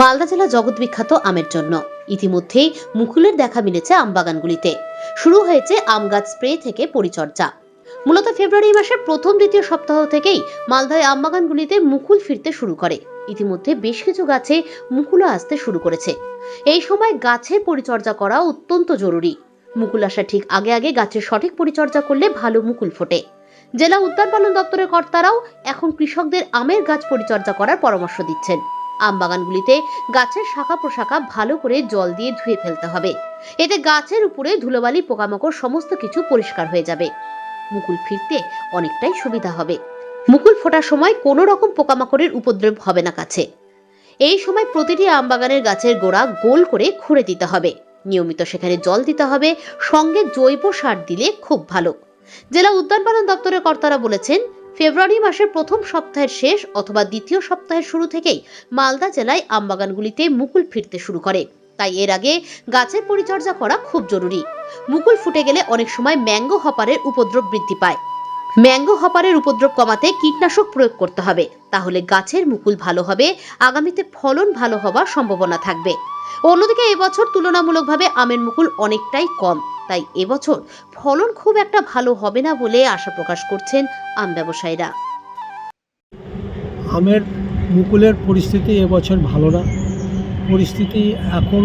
মালদা জেলা জগৎ বিখ্যাত আমের জন্য। ইতিমধ্যেই মুকুলের দেখা মিলেছে আমবাগানগুলিতে। শুরু হয়েছে আম গাছ স্প্রে থেকে পরিচর্যা। মূলত ফেব্রুয়ারি মাসের প্রথম দ্বিতীয় সপ্তাহ থেকেই মালদায় আমবাগানগুলিতে মুকুল ফিরতে শুরু করে। ইতিমধ্যে বেশ কিছু গাছে মুকুলও আসতে শুরু করেছে। এই সময় গাছের পরিচর্যা করা অত্যন্ত জরুরি। মুকুল আসা ঠিক আগে আগে গাছের সঠিক পরিচর্যা করলে ভালো মুকুল ফোটে। জেলা উদ্যান পালন দপ্তরের কর্তারাও এখন কৃষকদের আমের গাছ পরিচর্যা করার পরামর্শ দিচ্ছেন। আম বাগানগুলিতে গাছের শাখা প্রশাখা ভালো করে জল দিয়ে ধুয়ে ফেলতে হবে। এতে গাছের উপরে ধুলোবালি, পোকামাকড় সমস্ত কিছু পরিষ্কার হয়ে যাবে। মুকুল ফিরতে অনেকটাই সুবিধা হবে। মুকুল ফোটার সময় কোনো রকম পোকামাকড়ের উপদ্রব হবে না কাছে। এই সময় প্রতিটি আম বাগানের গাছের গোড়া গোল করে খুঁড়ে দিতে হবে। নিয়মিত সেখানে জল দিতে হবে। সঙ্গে জৈব সার দিলে খুব ভালো। জেলা উদ্যান পালন দপ্তরের কর্তারা বলেছেন ফেব্রুয়ারি মাসের প্রথম সপ্তাহের শেষ অথবা দ্বিতীয় সপ্তাহের শুরু থেকেই মালদা জেলায় আমবাগানগুলিতে মুকুল ফিরতে শুরু করে। তাই এর আগে গাছের পরিচর্যা করা খুব জরুরি। মুকুল ফুটে গেলে অনেক সময় ম্যাঙ্গো হপারের উপদ্রব বৃদ্ধি পায়। ম্যাঙ্গো হপারের উপদ্রব কমাতে কীটনাশক প্রয়োগ করতে হবে। তাহলে গাছের মুকুল ভালো হবে, আগামীতে ফলন ভালো হওয়ার সম্ভাবনা থাকবে। অন্যদিকে এবছর তুলনামূলকভাবে আমের মুকুল অনেকটাই কম। তাই এবছর ফলন খুব একটা ভালো হবে না বলে আশা প্রকাশ করছেন আম ব্যবসায়ীরা। আমের মুকুলের পরিস্থিতি এবছর ভালো না। পরিস্থিতি এখন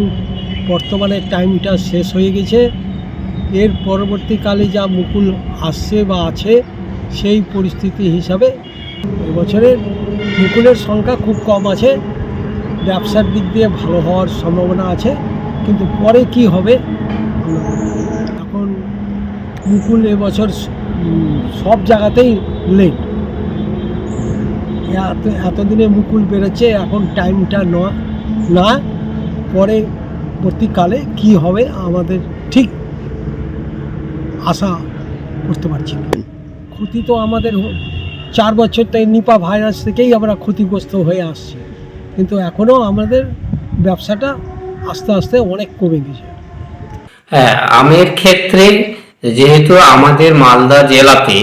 বর্তমানে টাইমটা শেষ হয়ে গেছে। এর পরবর্তীকালে যা মুকুল আসছে বা আছে, সেই পরিস্থিতি হিসাবে এবছরের মুকুলের সংখ্যা খুব কম আছে। ব্যবসার দিক দিয়ে ভালো হওয়ার সম্ভাবনা আছে। কিন্তু পরে কি হবে আমরা বলতে পারি না। এখন মুকুল এবছর সব জায়গাতেই লেট এত, এতদিনে মুকুল বেরোচ্ছে, এখন টাইমটা ন, না, পরে পরবর্তীকালে কি হবে আমাদের ঠিক আশা করতে পারছি না। ক্ষতি তো আমাদের চার বছর থেকে নিপা ভাইরাস থেকেই আমরা ক্ষতিগ্রস্ত হয়ে আসছি। কিন্তু এখনও আমাদের ব্যবসাটা আস্তে আস্তে অনেক কমে গেছে। হ্যাঁ আমের ক্ষেত্রে যেহেতু আমাদের মালদা জেলাতে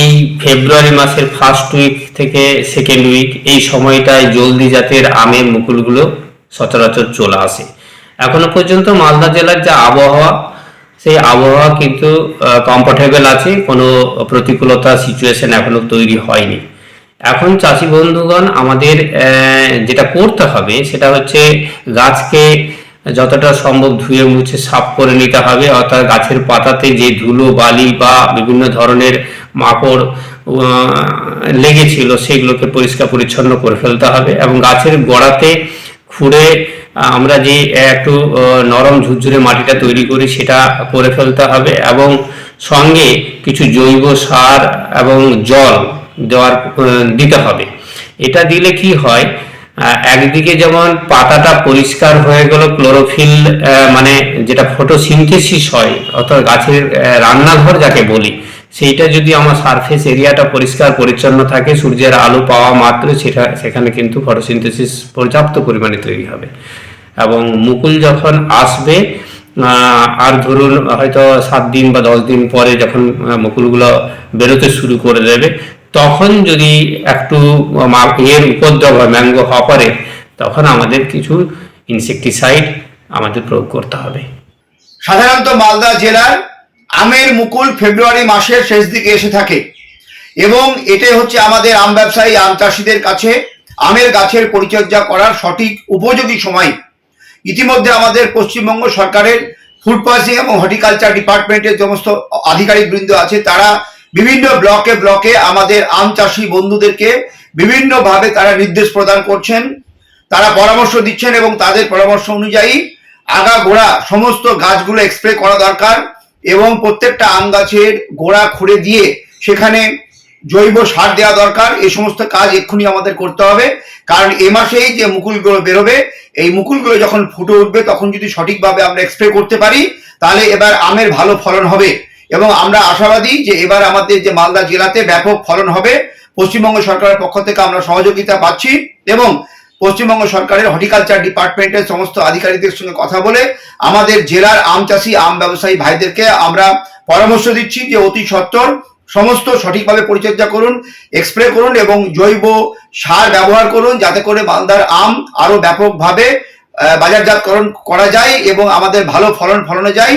এই ফেব্রুয়ারি মাসের ফার্স্ট উইক থেকে সেকেন্ড উইক এই সময়টায় জলদি জাতের আমের মুকুলগুলো সচরাচর চলে আসে। এখনও পর্যন্ত মালদা জেলার যে আবহাওয়া, সেই আবহাওয়া কিন্তু কমফোর্টেবল আছে, কোনো প্রতিকূলতা সিচুয়েশন এখনও তৈরি হয়নি। এখন চাষি বন্ধুগণ, আমাদের যেটা করতে হবে, সেটা হচ্ছে গাছকে যতটা সম্ভব ধুয়ে মুছে সাফ করে নিতে হবে। অর্থাৎ গাছের পাতাতে যে ধুলো, বালি বা বিভিন্ন ধরনের মাকড় লেগেছিল, সেগুলোকে পরিষ্কার পরিচ্ছন্ন করে ফেলতে হবে এবং গাছের গোড়াতে খুঁড়ে আমরা যে একটু নরম ঝুরঝুরে মাটিটা তৈরি করি সেটা করে ফেলতে হবে এবং সঙ্গে কিছু জৈব সার এবং জল দেওয়ার দিতে হবে। এটা দিলে কি হয় একদিকে যেমন পাতাটা পরিষ্কার হয়ে গেল ক্লোরোফিল মানে যেটা ফটোসিনথেসিস হয়, অর্থাৎ গাছের রান্নাঘর যাকে বলি, সেইটা যদি আমার সারফেস এরিয়াটা পরিষ্কার পরিচ্ছন্ন থাকে, সূর্যের আলো পাওয়া মাত্র সেটা, সেখানে কিন্তু ফটোসিনথেসিস পর্যাপ্ত পরিমাণে তৈরি হবে। এবং মুকুল যখন আসবে আর ধরুন হয়তো সাত দিন বা দশ দিন পরে যখন মুকুলগুলো বেরোতে শুরু করে দেবে তখন যদি একটু এর উপদ্রব হয় ম্যাঙ্গো হপারে তখন আমাদের কিছু ইনসেকটিসাইড আমাদের প্রয়োগ করতে হবে। সাধারণত মালদা জেলার আমের মুকুল ফেব্রুয়ারি মাসের শেষ দিকে এসে থাকে এবং এটাই হচ্ছে আমাদের আম ব্যবসায়ী, আম চাষিদের কাছে আমের গাছের পরিচর্যা করার সঠিক উপযোগী সময়। ইতিমধ্যে আমাদের পশ্চিমবঙ্গ সরকারের ফুড প্রসেসিং এবং হর্টিকালচার ডিপার্টমেন্টের সমস্ত আধিকারিক বৃন্দ আছে, তারা বিভিন্ন ব্লকে ব্লকে আমাদের আম চাষি বন্ধুদেরকে বিভিন্নভাবে তারা নির্দেশ প্রদান করছেন। তারা পরামর্শ দিচ্ছেন এবং তাদের পরামর্শ অনুযায়ী আগা গোড়া সমস্ত গাছগুলো এক্সপ্রে করা দরকার এবং প্রত্যেকটা আম গাছের গোড়া খুঁড়ে দিয়ে সেখানে জৈব সার দেওয়া দরকার। এই সমস্ত কাজ এক্ষুনি আমাদের করতে হবে। কারণ এ মাসেই যে মুকুলগুলো বেরোবে, এই মুকুলগুলো যখন ফুটে উঠবে, তখন যদি সঠিকভাবে আমরা এক্সপ্রে করতে পারি, তাহলে এবার আমের ভালো ফলন হবে। এবং আমরা আশাবাদী যে এবার আমাদের যে মালদা জেলাতে ব্যাপক ফলন হবে। পশ্চিমবঙ্গ সরকারের পক্ষ থেকে আমরা সহযোগিতা পাচ্ছি এবং পশ্চিমবঙ্গ সরকারের হর্টিকালচার ডিপার্টমেন্টের সমস্ত আধিকারিকদের সঙ্গে কথা বলে আমাদের জেলার আম চাষি, আম ব্যবসায়ী ভাইদেরকে আমরা পরামর্শ দিচ্ছি যে অতি সত্বর সমস্ত সঠিকভাবে পরিচর্যা করুন স্প্রে করুন এবং জৈব সার ব্যবহার করুন যাতে করে মালদার আম আরও ব্যাপকভাবে বাজারজাতকরণ করা যায় এবং আমাদের ভালো ফলন ফলানো যায়।